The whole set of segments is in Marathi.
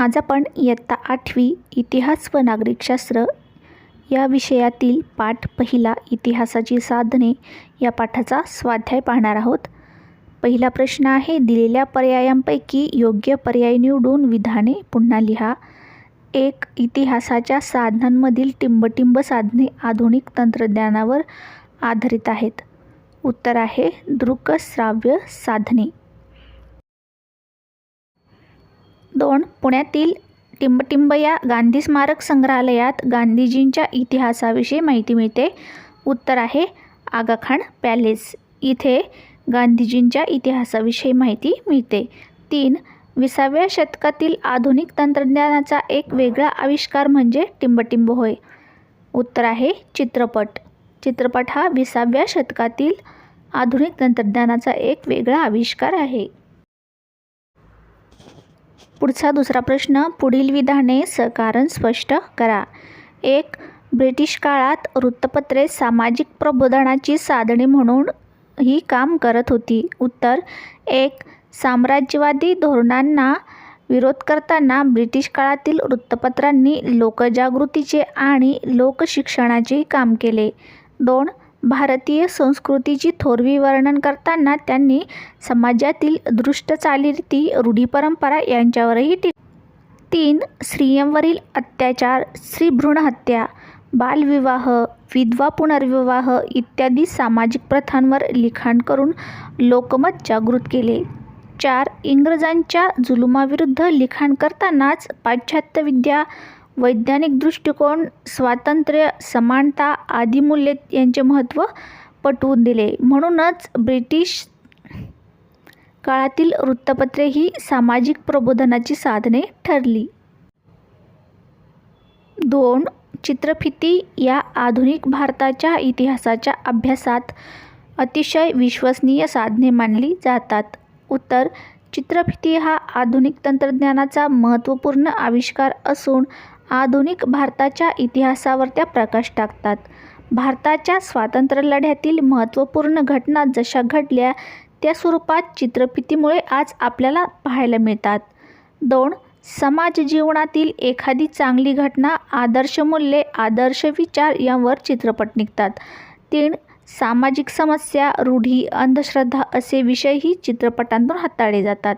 आज आपण इयत्ता आठवी इतिहास व नागरिकशास्त्र या विषयातील पाठ पहिला इतिहासाची साधने या पाठाचा स्वाध्याय पाहणार आहोत. पहिला प्रश्न आहे दिलेल्या पर्यायांपैकी योग्य पर्याय निवडून विधाने पुन्हा लिहा. एक इतिहासाच्या साधनांमधील टिंबटिंब साधने आधुनिक तंत्रज्ञानावर आधारित आहेत. उत्तर आहे दृकश्राव्य साधने. दोन पुण्यातील टिंबटिंब या गांधी स्मारक संग्रहालयात गांधीजींच्या इतिहासाविषयी माहिती मिळते. उत्तर आहे आगाखान पॅलेस. इथे गांधीजींच्या इतिहासाविषयी माहिती मिळते. तीन विसाव्या शतकातील आधुनिक तंत्रज्ञानाचा एक वेगळा आविष्कार म्हणजे टिंबटिंब होय. उत्तर आहे चित्रपट. चित्रपट हा विसाव्या शतकातील आधुनिक तंत्रज्ञानाचा एक वेगळा आविष्कार आहे. पुढचा दुसरा प्रश्न पुढील विधाने सकारण स्पष्ट करा. एक ब्रिटिश काळात वृत्तपत्रे सामाजिक प्रबोधनाची साधने म्हणून ही काम करत होती. उत्तर एक साम्राज्यवादी धोरणांना विरोध करताना ब्रिटिश काळातील वृत्तपत्रांनी लोकजागृतीचे आणि लोकशिक्षणाचेही काम केले. दोन भारतीय संस्कृतीची थोरवी वर्णन करताना त्यांनी समाजातील दृष्ट चालीरीती रूढीपरंपरा यांच्यावरही टी तीन स्त्रियांवरील अत्याचार स्त्रीभ्रूणहत्या बालविवाह विधवा पुनर्विवाह इत्यादी सामाजिक प्रथांवर लिखाण करून लोकमत जागृत केले. चार इंग्रजांच्या जुलुमाविरुद्ध लिखाण करतानाच पाश्चात्य विद्या वैज्ञानिक दृष्टिकोन स्वातंत्र्य समानता आदी मूल्ये यांचे महत्त्व पटवून दिले. म्हणूनच ब्रिटिश काळातील वृत्तपत्रे ही सामाजिक प्रबोधनाची साधने ठरली. दोन चित्रफिती या आधुनिक भारताच्या इतिहासाच्या अभ्यासात अतिशय विश्वसनीय साधने मानली जातात. उत्तर चित्रफिती हा आधुनिक तंत्रज्ञानाचा महत्त्वपूर्ण आविष्कार असून आधुनिक भारताच्या इतिहासावर त्या प्रकाश टाकतात. भारताच्या स्वातंत्र्यलढ्यातील महत्त्वपूर्ण घटना जशा घडल्या त्या स्वरूपात चित्रफितीमुळे आज आपल्याला पाहायला मिळतात. दोन समाज जीवनातील एखादी चांगली घटना आदर्श मूल्ये आदर्श विचार यांवर चित्रपट निघतात. तीन सामाजिक समस्या रूढी अंधश्रद्धा असे विषयही चित्रपटांतून हाताळले जातात.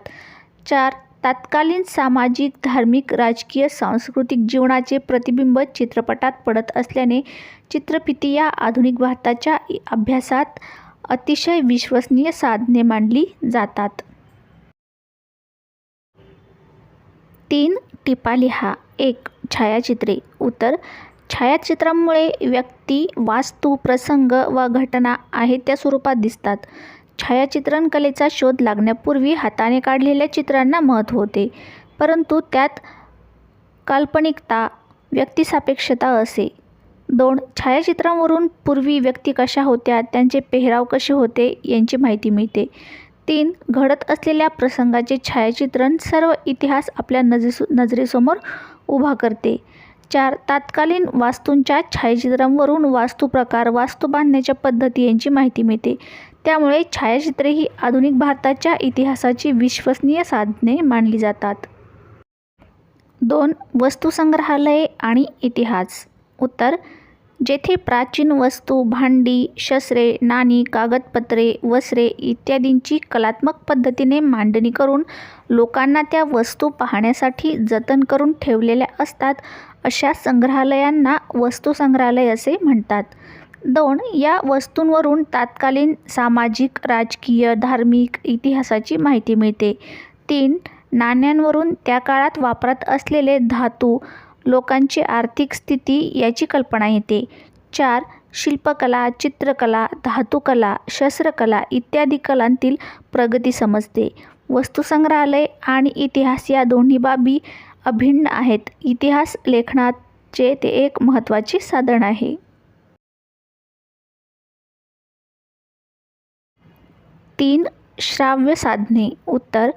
चार तत्कालीन सामाजिक धार्मिक राजकीय सांस्कृतिक जीवनाचे प्रतिबिंब चित्रपटात पडत असल्याने चित्रफिती या आधुनिक भारताच्या अभ्यासात अतिशय विश्वसनीय साधने मांडली जातात. तीन टिपा लिहा. एक छायाचित्रे. उत्तर छायाचित्रांमुळे व्यक्ती वास्तू प्रसंग व घटना आहेत त्या स्वरूपात दिसतात. छायाचित्रण कलेचा शोध लागण्यापूर्वी हाताने काढलेल्या चित्रांना महत्त्व होते परंतु त्यात काल्पनिकता व्यक्तिसापेक्षता असे. दोन छायाचित्रांवरून पूर्वी व्यक्ती कशा होत्या त्यांचे पेहराव कसे होते यांची माहिती मिळते. तीन घडत असलेल्या प्रसंगाचे छायाचित्रण सर्व इतिहास आपल्या नजरेसो नजरेसमोर उभा करते. चार तात्कालीन वास्तूंच्या छायाचित्रांवरून वास्तुप्रकार वास्तू बांधण्याच्या पद्धती यांची माहिती मिळते. त्यामुळे छायाचित्रे ही आधुनिक भारताच्या इतिहासाची विश्वसनीय साधने मानली जातात. दोन वस्तुसंग्रहालये आणि इतिहास. उत्तर जेथे प्राचीन वस्तू भांडी शस्त्रे नाणी कागदपत्रे वस्त्रे इत्यादींची कलात्मक पद्धतीने मांडणी करून लोकांना त्या वस्तू पाहण्यासाठी जतन करून ठेवलेल्या असतात अशा संग्रहालयांना वस्तुसंग्रहालय असे म्हणतात. दोन या वस्तूंवरून तात्कालीन सामाजिक राजकीय धार्मिक इतिहासाची माहिती मिळते. तीन नाण्यांवरून त्या काळात वापरात असलेले धातू लोकांची आर्थिक स्थिती याची कल्पना येते. चार शिल्पकला चित्रकला धातुकला शस्त्रकला इत्यादी कलांतील प्रगती समजते. वस्तुसंग्रहालय आणि इतिहास या दोन्ही बाबी अभिन्न आहेत. इतिहास लेखनाचे ते एक महत्त्वाचे साधन आहे. तीन श्राव्य साधने. उत्तर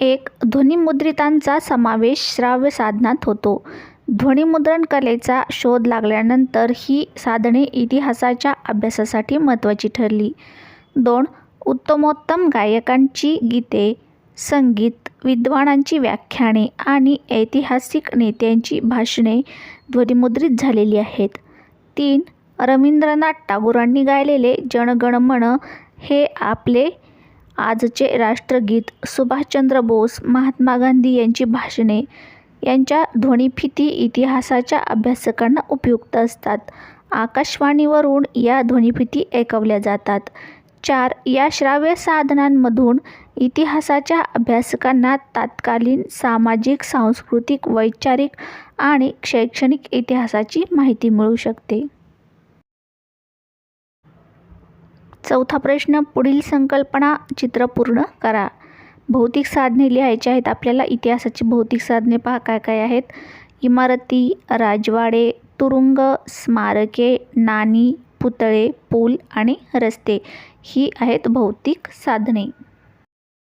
एक ध्वनिमुद्रितांचा समावेश श्राव्य साधनात होतो. ध्वनिमुद्रण कलेचा शोध लागल्यानंतर ही साधने इतिहासाच्या अभ्यासासाठी महत्त्वाची ठरली. दोन उत्तमोत्तम गायकांची गीते संगीत विद्वानांची व्याख्याने आणि ऐतिहासिक नेत्यांची भाषणे ध्वनिमुद्रित झालेली आहेत. तीन रवींद्रनाथ टागोरांनी गायलेले जनगणमन हे आपले आजचे राष्ट्रगीत. सुभाषचंद्र बोस, महात्मा गांधी यांची भाषणे यांच्या ध्वनिफिती इतिहासाच्या अभ्यासकांना उपयुक्त असतात. आकाशवाणीवरून या ध्वनिफिती ऐकवल्या जातात. चार या श्राव्य साधनांमधून इतिहासाच्या अभ्यासकांना तत्कालीन सामाजिक, सांस्कृतिक, वैचारिक आणि शैक्षणिक इतिहासाची माहिती मिळू शकते. चौथा प्रश्न पुढील संकल्पना चित्र पूर्ण करा. भौतिक साधने लिहायची आहेत आपल्याला. इतिहासाची भौतिक साधने पहा काय काय आहेत. इमारती, राजवाडे, तुरुंग, स्मारके, नाणी, पुतळे, पूल आणि रस्ते ही आहेत भौतिक साधने.